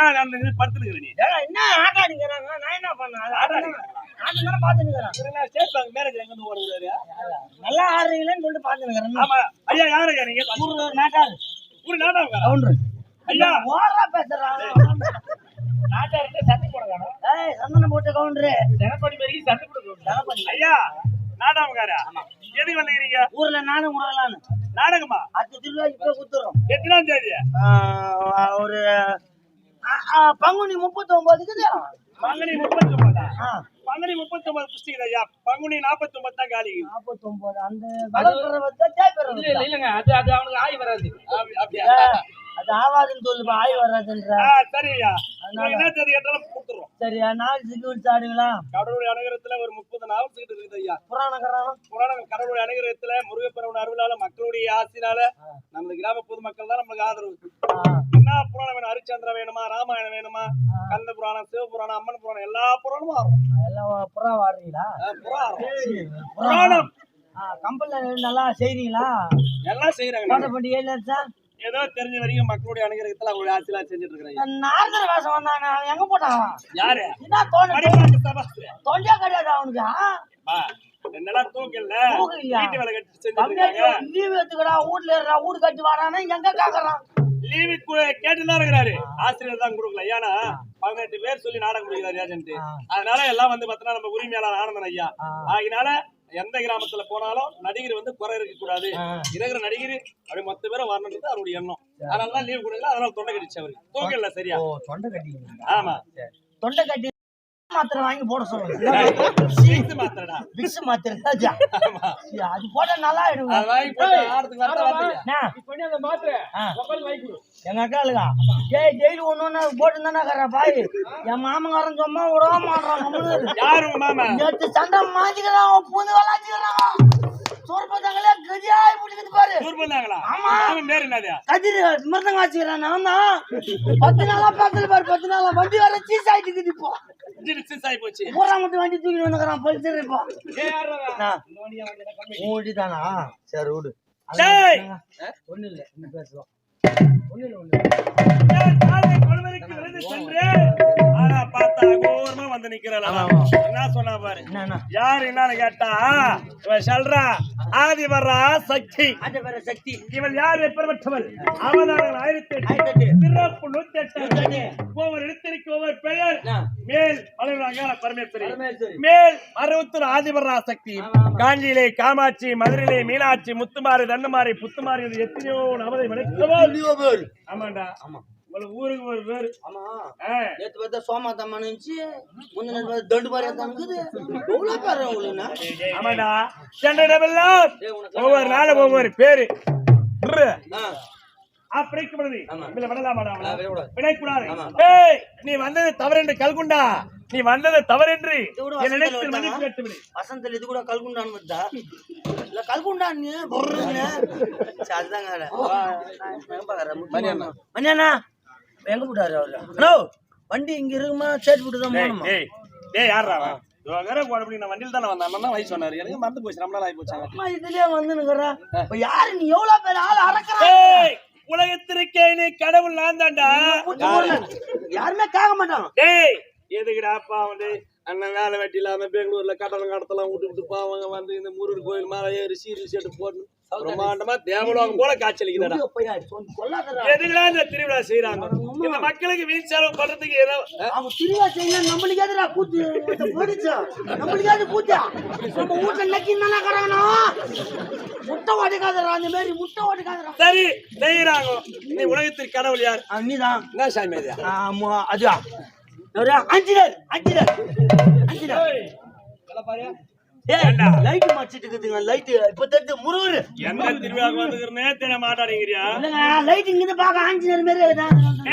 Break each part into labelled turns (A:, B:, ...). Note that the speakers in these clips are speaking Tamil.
A: என்ன நடந்தது படுத்துருக்குற நீ.
B: என்ன ஆட்டாடிங்கிறாங்க? நான் என்ன பண்ணேன்?
A: ஆட்டாடிக்கிறா?
B: ஆட்டு தானே பாத்துனுக்கிறேன்
A: இவரெல்லாம் ஸ்டேட் பேங்க் மேனேஜர் எங்க இருந்து ஓடுறாரு?
B: நல்லா ஆடுறீங்களேன்னு சொல்லிட்டு பாத்துனுக்கிறேன்
A: ஆமா. ஐயா யாரு ஐயா நீங்க?
B: ஊரு நாட்டாரு.
A: ஒரு நாடகம்
B: கவுண்டரு
A: ஐயா.
B: ஓரா பேசுறான்
A: நாட்டாருக்கு சட்டை போடுறாங்க
B: ஏய் சந்தனம் போட்ட கவுண்டரு
A: ஜனப்படி மாதிரி சட்டை போடுறாங்க ஐயா நாடகம்காரா எதுக்கு வந்துக்கிறீங்க
B: ஊர்ல நானும் விடலான்னு
A: நாடகமா?
B: அத்து திருவிழா இப்ப குத்துறோம்.
A: எத்தனாம் தேதி?
B: ஒரு பங்குனி முப்பத்தி ஒன்பதுக்கு
A: பங்குனி முப்பத்தி ஒன்பதா பங்குனி முப்பத்தி ஒன்பது புஸ்திகள் ஐயா பங்குனி நாற்பத்தி ஒன்பது தான் காலி.
B: நாற்பத்தி ஒன்பது அந்த.
C: இல்லங்க அது அது அவனுக்கு ஆய் வராது.
A: அப்படி- அப்படியா?
B: அது ஆவாதுன்னு சொல்லுப்பா ஆய் வராதுன்ற
A: ஆ, சரி ஐயா உங்களுக்கு என்ன தேதி கேட்டாலும் கொடுத்துறோம்
B: சரியா நாள் சிக்கிச்சு ஆடுங்களா?
A: கடவுளுடைய அனுகிரகத்துல ஒரு முப்பது நாள் சீட்டு இருக்குது ஐயா.
B: புராணக்காரன்
A: புராணம் கடவுளுடைய அனுகிரகத்துல முருகப்பெருமன் அருளால மக்களுடைய ஆசினால நமது கிராம பொதுமக்கள் தான் நம்மளுக்கு ஆதரவு. என்ன புராணம் வேணும்? ஹரிச்சந்திரன் வேணுமா ராமாயணம் வேணுமா கந்த புராணம் சிவபுராணம் அம்மன் புராணம் எல்லா புராணமும் வரும்
B: எல்லாம் புறா வாடுறீங்களா?
A: புராணம்.
B: கம்பெனில நல்லா செய்றீங்களா?
A: எல்லாம் செய்யறாங்க
B: பண்டிகை
A: ஏதோ தெரிஞ்ச வரைக்கும் மக்களுடைய அனுகிரகத்துல அவங்களுடைய ஆசீர்வாதம் செஞ்சுட்டு இருக்கிறாங்க.
B: நாரதர் வேஷம் வந்தானே அவன் எங்க போட்டான்?
A: யாரு?
B: என்ன. தொண்டை கிடையாது அவனுக்கு?
A: ரெண்டெல்லாம் தூக்கல? வீட்டு வேலை கட்டி செஞ்சுட்டு
B: லீவ் எடுத்துக்கடா வீட்ல இருடா வீடு கட்டி வாடானா எங்க கேக்குறான்?
A: லீவு கேட்டு தான் இருக்கிறாரு. ஆசிரியர் தான் கொடுக்கல. ஏன்னா பதினெட்டு பேர் சொல்லி நாடகம் முடிக்கிறாரு ஏஜென்ட். அதனால எல்லாம் வந்து பார்த்தா நம்ம உரிமையாளர் ஆனந்தன் ஐயா.
B: ஆ.
A: எந்த கிராமத்துல போனாலும் நடிகர் வந்து குறை இருக்க கூடாது. இருக்கிற நடிகர் அப்படி மொத்த பேரும் வரணுன்றது அவருடைய எண்ணம். அதனால தான் லீவ் கொடுக்கல அதனால தொண்டை கடிச்சு அவரு. தூக்கல சரியா?
B: தொண்டை கட்டி
A: ஆமா.
B: தொண்டை கட்டி மாத்திரை வாங்கி போட சொல்லுங்க. விக்ஸ் மாத்திரை அது போட்டா நல்லா ஆயிடுங்க.
A: அது வாங்கி போட்டு ஆடுறதுக்கு வரத வரதுக்கு
B: என்ன?
C: பண்ணி அந்த மாத்திரை
B: ஆ.
C: உட்காந்து வாங்கி கொடு.
B: எங்க அக்கா இல்லையா ஏய் டெய்லி ஒண்ணு ஒண்ணு போட்டு தானே பாய். என் மாமங்காரன் சும்மா விடவே மாட்டான் நேத்து சண்டை மாத்திக்கிறான் பூந்து விளாச்சிக்கிறான் சோர்பத்தாங்களே கதியாய் பிடிக்குது பாரு.
A: டூர் பண்ணாங்களா
B: ஆமா.
A: மாமன் பேர் என்னது?
B: கதிர் மிருதங்க வச்சுக்கிறான் நான் தான். பத்து நாளா பார்க்கல பாரு பத்து நாளா. வண்டி வர சீஸ் ஆயிட்டு இருக்குது இப்போ.
A: மிஸ் ஆகி போச்சு.
B: பூரா மட்டும் வண்டி தூக்கி வந்துக்கிறான் இப்போ ஓடி தானா சரி விடு! ஒண்ணு இல்ல இன்னும் பேசுவோம்
A: சென்று. ஆனா பார்த்தா கோர்ம வந்து நிக்கிறான். என்ன சொன்னா பாரு? யார் என்னன்னு கேட்டா இவன் சொல்றா ஆதி வர்றா சக்தி. இவன் யார்? எப்பெறப்பட்டவள் அவதாரங்கள் ஆயிரத்தி எட்டு. சிறப்பு நூத்தி எட்டு. ஒவ்வொரு எழுத்திற்கு ஒவ்வொரு பெயர். மேல் வளர்றாங்க பரமேஸ்வரி. மேல் அறுபத்தொரு ஆதிபரா சக்தி. காஞ்சியிலே காமாட்சி மதுரையிலே மீனாட்சி முத்துமாரி தண்டுமாரி புத்துமாரி எத்தனையோ நவதை வணக்கவள் ஆமாண்டா.
B: ஆமா.
A: உங்களுக்கு ஊருக்கு ஒரு பேரு.
B: ஆமா. நேத்து பார்த்தா சோமா தம்மான்னு இருந்துச்சு முந்தின நேத்து பார்த்தா தண்டு பாரியா தான் இருக்குது எவ்வளவு பேர் உங்களுக்கு
A: ஒவ்வொரு பேரு. நீ வந்தது தவறென்று கல்குண்டா? நீ வந்தது தவறென்று
B: வசந்தல் இது கூட கல்குண்டான் வந்தா இல்ல சரி, அதுதாங்க மணியண்ணா. எங்க போட்டாரு அவரு. ஹலோ வண்டி இங்க இருக்குமா? சேட் போட்டு தான்
A: டேய்,
B: போகணுமா?
A: டேய் யாரா அவன்? வண்டியில தானே வந்தேன். வயசு சொன்னாரு. எனக்கு மறந்து போச்சு. ரொம்ப நாள் ஆகி
B: அம்மா இதுலயே இப்ப யாரு நீ எவ்வளவு பேர் ஆள் அறக்குற
A: உலகத்திற்கே நீ கடவுள் நான் தான்டா.
B: யாருமே கேட்க மாட்டான்.
A: டேய் எதுக்குடா பாவம் டேய் அண்ணன் வேலை வெட்டி இல்லாம பெங்களூர்ல கட்டணம் கடத்தலாம் விட்டு விட்டு பாவங்க வந்து இந்த முருகன் கோயில் மேல ஏறி சீரி செட்டு போடணும். பிரம்மாண்டமா தேவலோகம் போல எதுக்குடா இந்த திருவிழா செய்யறாங்க இந்த மக்களுக்கு வீண் செலவு பண்றதுக்கு ஏதோ
B: அவங்க திருவா செய்யல நம்மளுக்கு எதிரா கூத்து? போயிடுச்சா? நம்மளுக்கு எது கூத்தா? நம்ம வீட்டுல தானே முட்டை ஓடிக்காதரா அந்த மாதிரி முட்டை ஓடிக்காதரா
A: சரி செய்யறாங்க நீ உலகத்திற்கு கடவுள் யார்?
B: நீதான்.
A: என்ன சாமி
B: ஆமா அதுவா? அஞ்சினர் அஞ்சினர் அஞ்சினர் ஏய் லைட் மச்சிட்டு இருக்குதுங்க லைட் இப்ப தெரிஞ்சு முருகர்.
A: எந்த திருவிழாக்கு வந்துக்கிறனே தெரிய மாட்டாடிங்கிறியா
B: லைட் இங்க இருந்து பாக்க ஆஞ்சநேயர் மாதிரி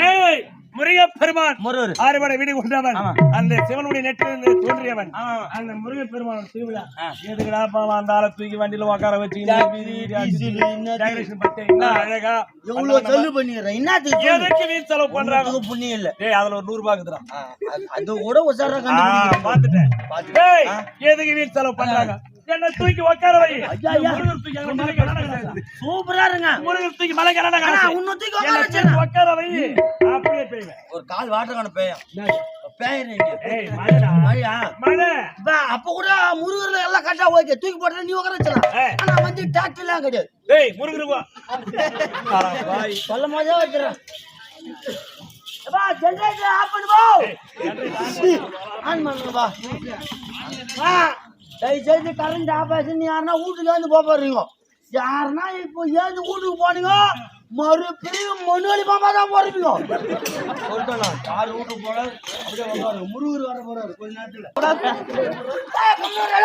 A: ஏய் முருகப்பெருமான்.
B: முருகர்.
A: ஆறுபடை வீடு கொண்டவன். அந்த சிவனுடைய நெற்றிலிருந்து தோன்றியவன். அந்த முருகப்பெருமான் திருவிழா. எதுக்குடா பாவம் அந்த ஆளை தூக்கி வண்டியில உட்கார வச்சு அழகா.
B: எவ்வளவு செல்லு பண்ணிடுறேன் என்னத்துக்கு
A: எதுக்கு வீண் செலவு பண்றாங்க
B: புண்ணியம் இல்ல.
A: டேய் அதுல ஒரு நூறு இருக்குதுடா.
B: அது- கூட உசாரா
A: பாத்துட்டேன் எதுக்கு வீண் செலவு பண்றாங்க? என்ன தூக்கி உட்கார வை. முருகர் தூக்கி மலை
B: சூப்பரா இருங்க.
A: முருகர் தூக்கி மலை கனடா
B: ஆனா, உன்னை தூக்கி உட்கார.
A: தூக்கி உட்கார வை. அப்படியே பெய்வேன்
B: ஒரு கால்
A: ஏய் மழைடா
B: மழையா
A: மழை
B: இப்ப அப்ப கூட முருகர்ல எல்லாம் கரெக்டா ஓகே தூக்கி போட்டா நீ உட்கார வச்சலாம்
A: ஏய்.
B: ஆனா வந்து டாக்டர் எல்லாம் கிடையாது.
A: டேய் முருகர் வா.
B: சொல்ல மாதிரியே வச்சிடறேன் எப்பா ஜெனரேட்டர் ஆஃப் பண்ணு போ ஆன் பண்ணுங்க பா. தயவுசெய்து கரண்ட் ஆபரேஷன் யாருன்னா வீட்டுக்கு வந்து போறீங்க. யாருன்னா இப்போ ஏந்து வீட்டுக்கு போனீங்க மறுபடியும் மனுவலி பாம்பா தான் போறீங்க. சொல்லிட்டேன் யார் வீட்டுக்கு போல அப்படியே வந்தாரு முருகர் வர போறாரு கொஞ்ச நேரத்துல ஏய், கம்முனு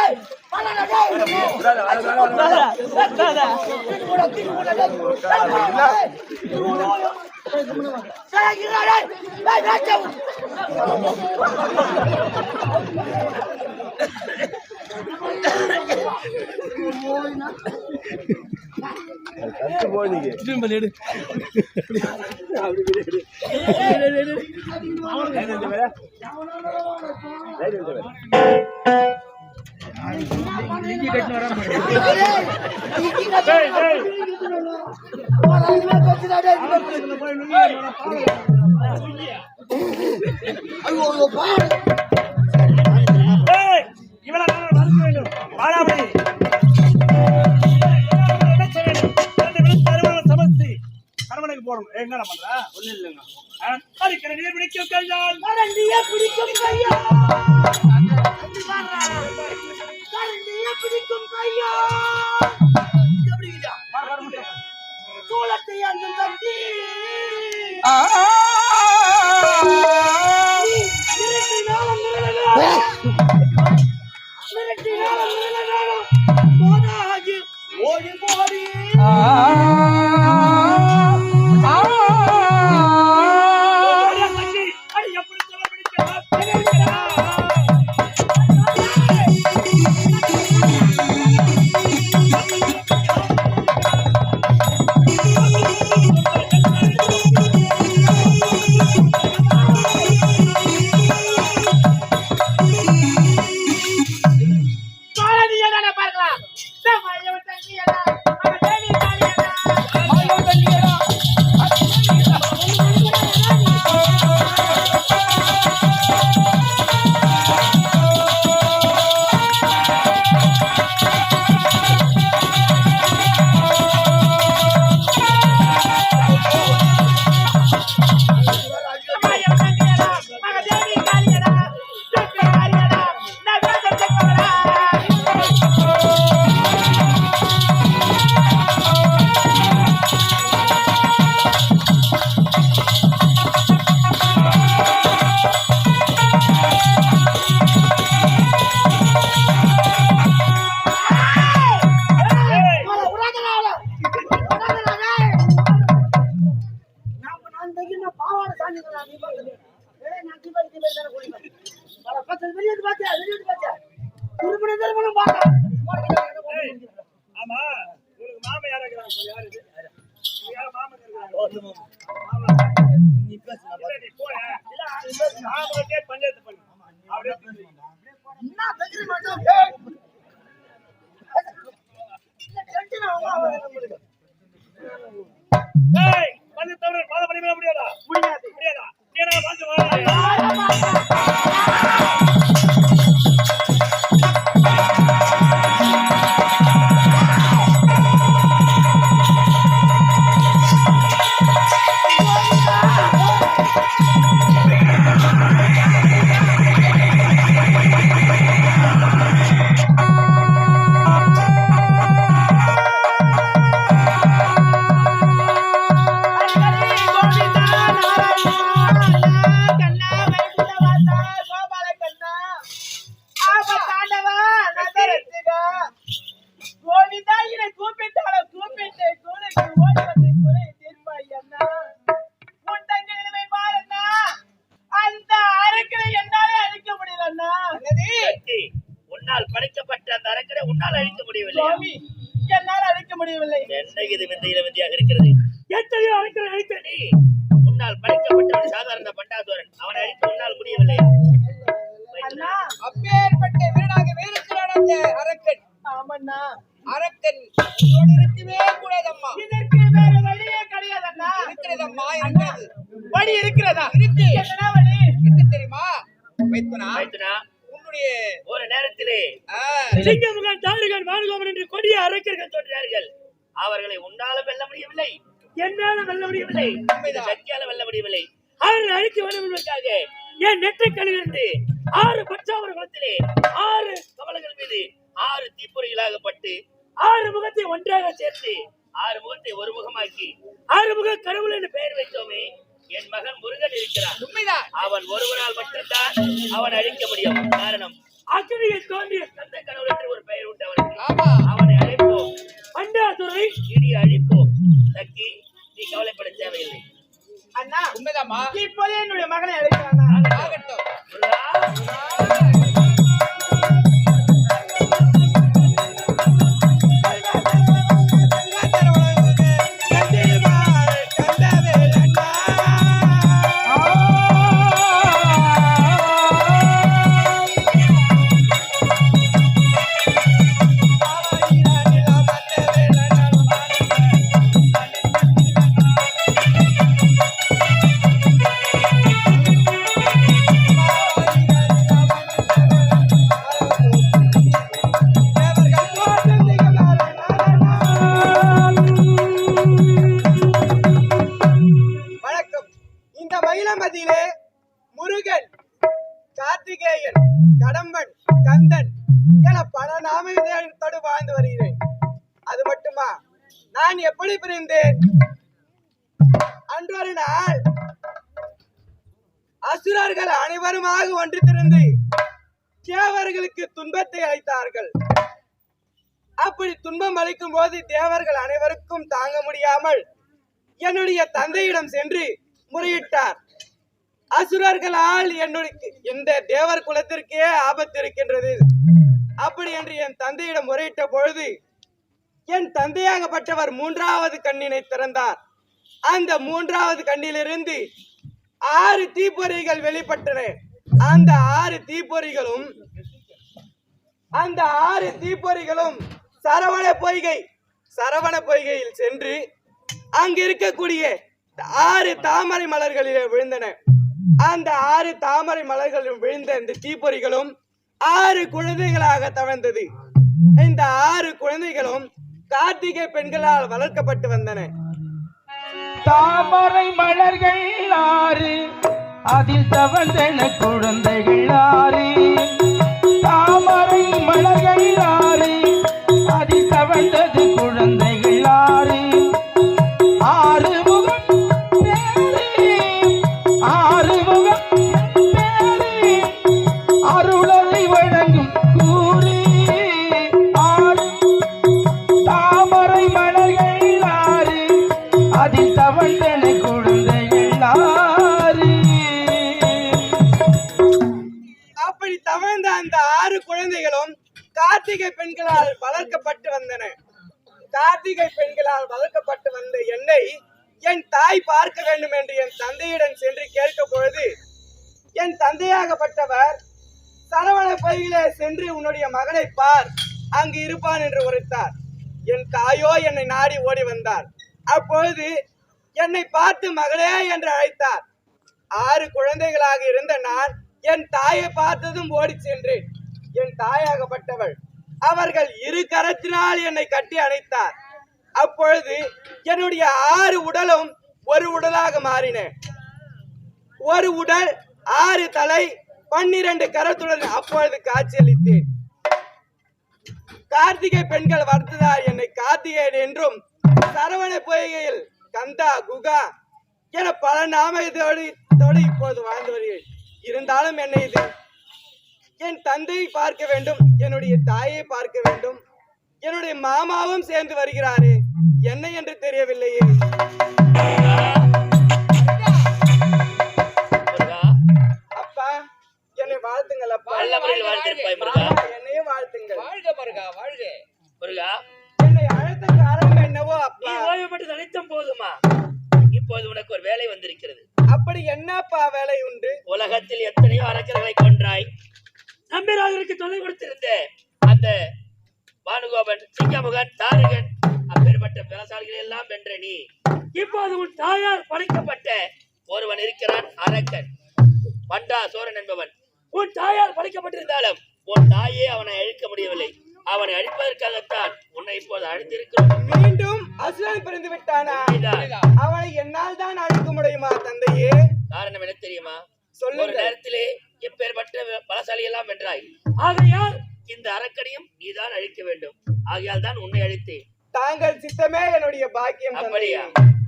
B: ஐயோ, பாரு.
A: டேய் இவள நான் வேண்டும். வாடாமணி என்ன செய்ய வேண்டும் ரெண்டு பண்ற? ஒண்ணு இல்லைங்க அடிக்கிற நீர் பிடிக்கும் கையால்.
B: பிடிக்கும் பிடிக்கும் கையா
C: திருமணத்தில் இருக்கவே கூடாதம்மா.
B: இதற்கு வேற வழியே கிடையாதண்ணா.
C: இருக்கிறதம்மா இருக்கிறது. வழி இருக்கிறதா? இருக்கு.
B: என்ன வழி?
C: தெரியுமா? வைத்தனா உன்னுடைய
D: ஒரு நேரத்திலே சிங்கமுகன் தாருகன் வானுகோமன் என்று கொடிய அரக்கர்கள் தோன்றினார்கள். அவர்களை உன்னால வெல்ல முடியவில்லை. என்னால வெல்ல முடியவில்லை. சக்தியால வெல்ல முடியவில்லை. அவர்களை அழிக்க வேண்டும் என்பதற்காக என் நெற்றிக்கணிலிருந்து ஆறு பச்சாவர குளத்திலே ஆறு கமலங்கள் மீது ஆறு தீப்பொறிகளாகப்பட்டு ஆறு முகத்தை ஒன்றாக சேர்த்து ஆறு முகத்தை ஒரு முகமாக்கி ஆறு முக கடவுள் என்று பெயர் வைத்தோமே என் மகன் முருகன் இருக்கிறான்.
C: உண்மைதான்.
D: அவன் ஒருவரால் மட்டும்தான் அவன் அழிக்க முடியும். காரணம் அக்னியில் தோன்றிய கந்த கடவுள் என்று ஒரு பெயர் உண்டு அவனுக்கு அவனை அழைப்போம். அண்டாதுரை இடி அழிப்போம். சக்கி நீ கவலைப்பட தேவையில்லை.
B: அண்ணா
C: உண்மைதாம்மா.
B: இப்போதே என்னுடைய மகனை அழைக்கிறானா
C: ஆகட்டும்.
E: கார்த்திகேயன் கடம்பன் கந்தன் என பல நாமத்தோடு வாழ்ந்து வருகிறேன். அது மட்டுமா? நான் எப்படி பிரிந்தேன்? அன்றொரு நாள் அசுரர்கள் அனைவருமாக ஒன்று திரண்டு தேவர்களுக்கு துன்பத்தை அளித்தார்கள். அப்படி துன்பம் அளிக்கும் போது தேவர்கள் அனைவருக்கும் தாங்க முடியாமல் என்னுடைய தந்தையிடம் சென்று முறையிட்டார். அசுரர்களால் என்னுடைய இந்த தேவர் குலத்திற்கே ஆபத்து இருக்கின்றது. அப்படி என்று என் தந்தையிடம் முறையிட்ட பொழுது என் தந்தையாகப்பட்டவர் மூன்றாவது கண்ணினை திறந்தார். அந்த மூன்றாவது கண்ணிலிருந்து ஆறு தீப்பொறிகள் வெளிப்பட்டன. அந்த ஆறு தீப்பொறிகளும் அந்த ஆறு தீப்பொறிகளும் சரவண பொய்கை சரவண பொய்கையில் சென்று அங்கு இருக்கக்கூடிய ஆறு தாமரை மலர்களிலே விழுந்தன. அந்த ஆறு தாமரை மலர்களில் விழுந்த இந்த தீப்பொறிகளும் ஆறு குழந்தைகளாக தவழ்ந்தது. இந்த ஆறு குழந்தைகளும் கார்த்திகை பெண்களால் வளர்க்கப்பட்டு வந்தன.
F: தாமரை மலர்கள் ஆறு அதில் தவழ்ந்தன குழந்தைகள் ஆறு. தாமரை மலர்கள் ஆறு
E: இருப்பான் என்று உரைத்தார். என் தாயோ என்னை நாடி ஓடி வந்தார் அப்பொழுது என்னை பார்த்து மகளே என்று அழைத்தார். ஆறு குழந்தைகளாக இருந்த நான் என் தாயை பார்த்ததும் ஓடி சென்றேன். என் தாயாகப்பட்டவள். அவர்கள் இரு கரத்தினால் என்னை கட்டி அணைத்தார். அப்பொழுது என்னுடைய ஆறு உடலும் ஒரு உடலாக மாறின. ஒரு உடல் ஆறு தலை பன்னிரண்டு கரத்துடன் அப்பொழுது காட்சியளித்தேன். கார்த்திகை பெண்கள் வருத்துதார் என்னை கார்த்திகேயன் என்றும் சரவண பொய்கையில் கந்தா குகா என பல நாமத்தோடு தோடு இப்போது வாழ்ந்து வருகிறேன். இருந்தாலும் என்னை இது என் தந்தையை பார்க்க வேண்டும் என்னுடைய தாயை பார்க்க வேண்டும். என்னுடைய மாமாவும் சேர்ந்து வருகிறாரே என்ன என்று தெரியவில்லையே. வாழ்த்துங்கள். அப்பா
D: நல்ல முறையில் முருகா
E: என்னையும் வாழ்த்துங்கள்.
C: வாழ்க மருகா வாழ்க.
D: முருகா.
E: என்னை அழைத்த காரணம் என்னவோ
D: நீ
E: அப்பா
D: ஓய்வு பெற்று நினைத்தும் போதுமா? இப்போது உனக்கு ஒரு வேலை வந்திருக்கிறது.
E: அப்படி என்னப்பா வேலை உண்டு?
D: உலகத்தில் எத்தனையோ அரக்கர்களை கொன்றாய். நம்பிராஜருக்கு தொல்லை கொடுத்திருந்த அந்த பானுகோபன் சிங்கமுகன் தாரகன் அப்பேற்பட்ட விவசாயிகளை எல்லாம் வென்ற நீ இப்போது உன் தாயார் படைக்கப்பட்ட ஒருவன் இருக்கிறான் அரக்கன். பண்டா சோரன் என்பவன். உன் தாயார் படைக்கப்பட்டிருந்தாலும் உன் தாயே அவனை அழிக்க முடியவில்லை. அவனை அழிப்பதற்காகத்தான் உன்னை இப்போது அழித்திருக்கிறோம்.
E: மீண்டும் அசுரன் பிறந்து விட்டானா. அவனை என்னால் தான் அழிக்க முடியுமா தந்தையே?
D: காரணம் என்ன தெரியுமா?
E: சொல்லுங்க
D: நேரத்திலே எப்பேற்பட்ட பலசாலி எல்லாம் வென்றாய். ஆகையால் இந்த அரக்கனையும் நீதான் அழிக்க வேண்டும். ஆகையால் தான் உன்னை அழித்தேன்.
E: தாங்கள் சித்தமே என்னுடைய பாக்கியம்
D: அப்படியா?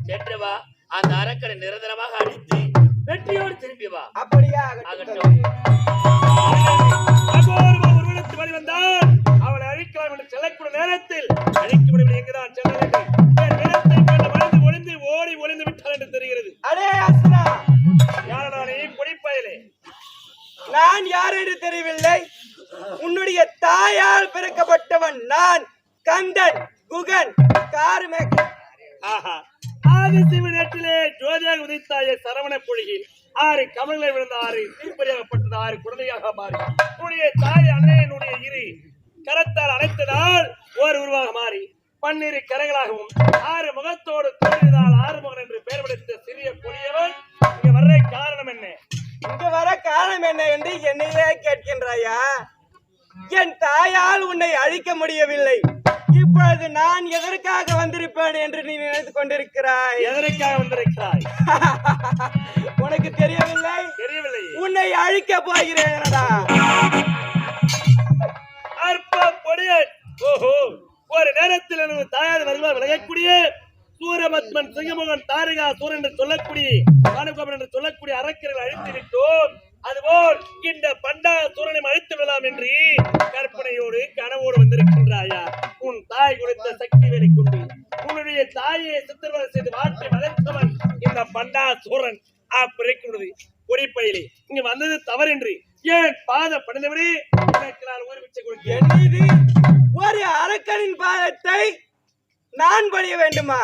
D: சென்று வா. அந்த அரக்கனை நிரந்தரமாக அழித்து வெற்றியோடு திரும்பி வா.
E: அப்படியா ஆகட்டும்.
A: அவனை அழிக்கலாம் என்று சொல்லக்கூடிய நேரத்தில் அழிக்க முடியவில்லை எங்குதான் சென்றவர்கள்
E: கொண்டிருக்கிறாய்
A: எதற்காக வந்திருக்கிறாய்?
E: உனக்கு தெரியவில்லை?
A: தெரியவில்லை.
E: உன்னை அழிக்க போகிறேனடா
A: அற்ப பொடியன் ஓஹோ ஒரு நேரத்தில் எனது தாயார் வருவார் விலகக்கூடிய சூரபத்மன் சிங்கமுகன் தாரிகா சூரன் என்று சொல்லக்கூடிய என்று சொல்லக்கூடிய அரக்கர்கள் அழித்து விட்டோம் அதுபோல் இந்த பண்டா சூரனை அழித்து விடலாம் என்று கற்பனையோடு கனவோடு வந்திருக்கின்றாயா? உன் தாய் கொடுத்த சக்தி வேலை கொண்டு உன்னுடைய தாயை சித்திரவதை செய்து வாழ்க்கை வளர்த்தவன் இந்த பண்டா சூரன் அப்படிருக்கிறது குறிப்பையிலே இங்க வந்தது தவறின்றி. ஏன் பாத பணிந்தவரே எனக்கு நான் உயிர் பிச்சை கொடுக்கிறேன்.
E: ஒரு அரக்கனின் பாதத்தை நான் பணிய வேண்டுமா?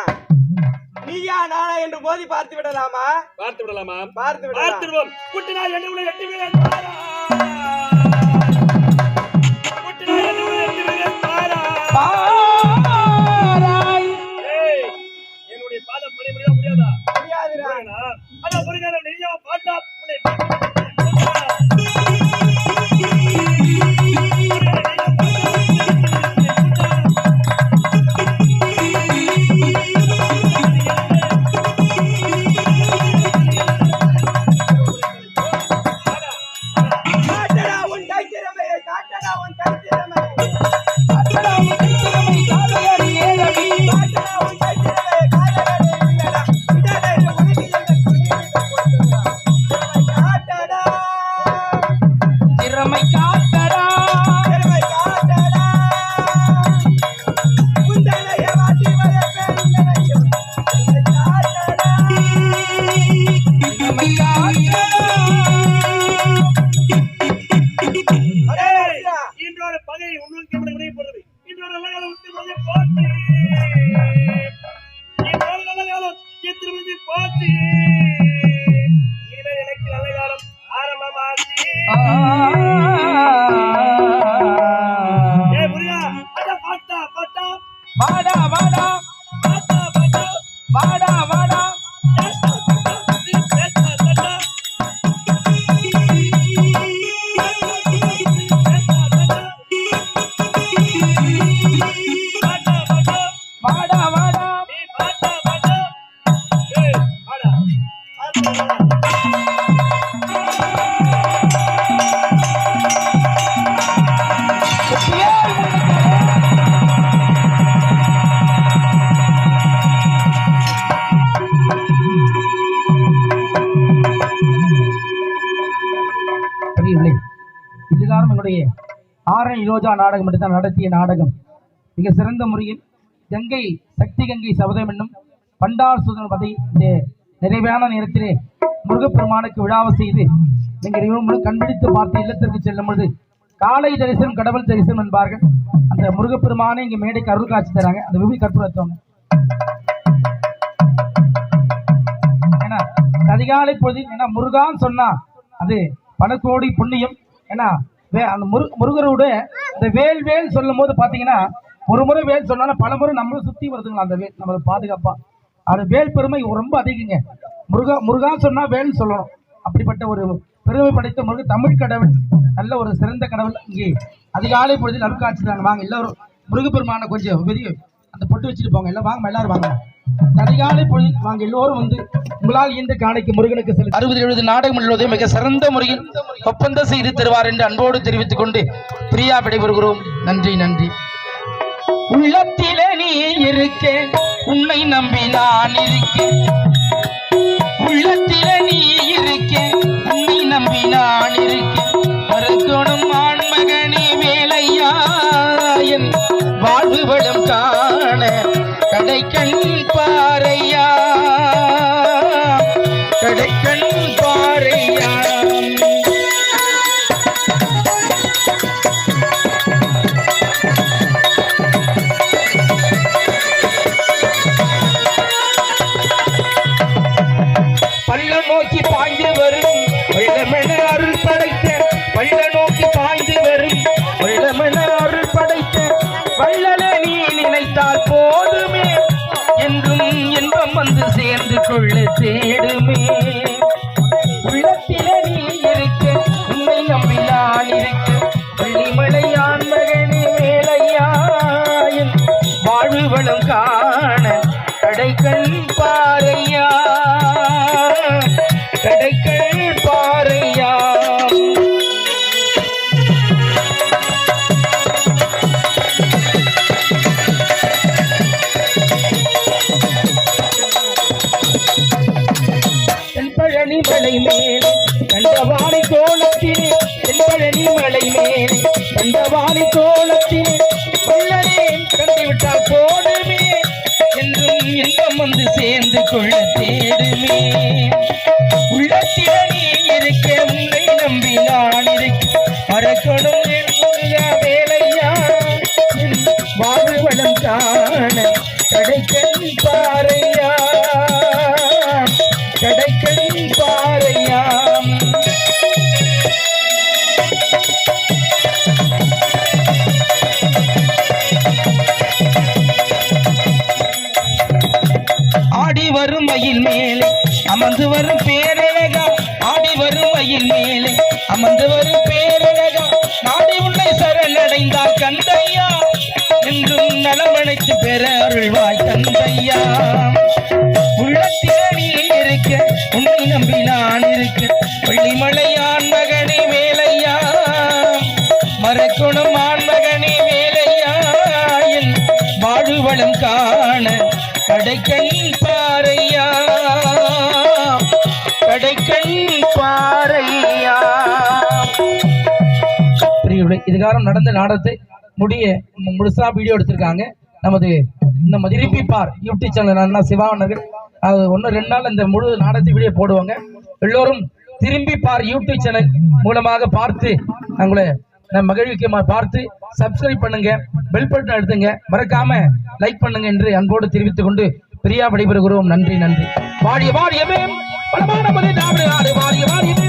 E: நீயா நானா என்று மோதி பார்த்து விடலாமா?
A: பார்த்து விடலாமா?
E: பார்த்து விடலாம்.
A: பார்த்துடுவோம் குட்டினால் என்ன உள்ள எட்டு
F: யோஜா நாடகம் நாடகம் தான் நடத்திய நாடகம். மிக சிறந்த முறையில் கங்கை சக்தி கங்கை சபதம் என்னும் பண்டார் சுதன் வதை நிறைவான நேரத்திலே முருகப்பெருமானுக்கு விழாவை செய்து நீங்கள் இவரும் கண்பிடித்து பார்த்து இல்லத்திற்கு செல்லும் பொழுது காலை தரிசனம் கடவுள் தரிசனம் என்பார்கள். அந்த முருகப்பெருமானை இங்கே மேடைக்கு அருள் காட்சி தராங்க. அந்த விபி கற்புறத்தவங்க ஏன்னா அதிகாலை பொழுது ஏன்னா முருகான்னு சொன்னா அது பல கோடி புண்ணியம். ஏன்னா அந்த முரு முருகரோட இந்த வேல் வேல் சொல்லும் போது பார்த்தீங்கன்னா ஒரு முறை வேல் சொன்னாலும் பல முறை நம்மளும் சுற்றி வருதுங்களா அந்த வேல் நம்மளை பாதுகாப்பாக அது வேல் பெருமை ரொம்ப அதிகங்க. முருகா முருகா சொன்னால் வேல்னு சொல்லணும். அப்படிப்பட்ட ஒரு பெருமை படைத்த முருகன் தமிழ் கடவுள். நல்ல ஒரு சிறந்த கடவுள் இங்கே. அதிகாலை பொழுதில் அருட்காட்சி தான் வாங்க எல்லாரும் முருகப்பெருமான கொஞ்சம் பெரிய அந்த பொட்டு வச்சுட்டு போங்க. எல்லாம் வாங்க எல்லாரும் வாங்க. அதிகாலை பொழுதில் நாங்கள் எல்லோரும் வந்து உங்களால் இந்த காணிக்கு முருகனுக்கு செலுத்த அறுபது எழுபது நாடகம் உள்ளதை மிக சிறந்த முறையில் ஒப்பந்தம் செய்து தருவார் என்று அன்போடு தெரிவித்துக் கொண்டு பிரியா விடைபெறுகிறோம். நன்றி நன்றி. உள்ளத்திலே நீ இருக்கேன் உன்னை நம்பி நான் இருக்கேன் உள்ளத்திலே நீ இருக்கேன் உன்னை நம்பி நான் காண கடைக்கண் பாறையா? கடைக்கண் பாறையா? தென்பழனி மலை மேல் கண்டவாணி கோலத்திலே தென்பழனி மலை மேல் கண்டவாணி கோலத்திலே சேர்ந்து அமர்ந்து வரும் பேரழகா. ஆடி வரும் மயில் மேலே அமர்ந்து வரும் பேரழகா. நாடி உன்னை சரணடைந்தா கந்தையா. என்றும் நலமழைத்து பெற அருள்வாய் கந்தையா உள்ளத்திலே நீ இருக்க உன்னை நம்பி நான் இருக்க. வெள்ளிமலையான் மகனே வேலையா மரக்குணம் ஆண்மகனே வேலையா என் காண கடைக்கண் பிரகாரம் நடந்த நாடகத்தை முடிய முழுசா வீடியோ எடுத்திருக்காங்க. நமது இந்த மதிரிப்பி பார் யூடியூப் சேனல் அண்ணா நகர் அது ஒன்று ரெண்டு நாள் இந்த முழு நாடகத்தை வீடியோ போடுவாங்க. எல்லோரும் திரும்பி பார் யூடியூப் சேனல் மூலமாக பார்த்து உங்களை நம்ம மகிழ்விக்க பார்த்து சப்ஸ்கிரைப் பண்ணுங்க. பெல் பட்டன் எடுத்துங்க மறக்காம லைக் பண்ணுங்க என்று அன்போடு தெரிவித்துக் கொண்டு பிரியா விடைபெறுகிறோம். நன்றி நன்றி. வாடிய வாடியமே மதி நாடு வாடிய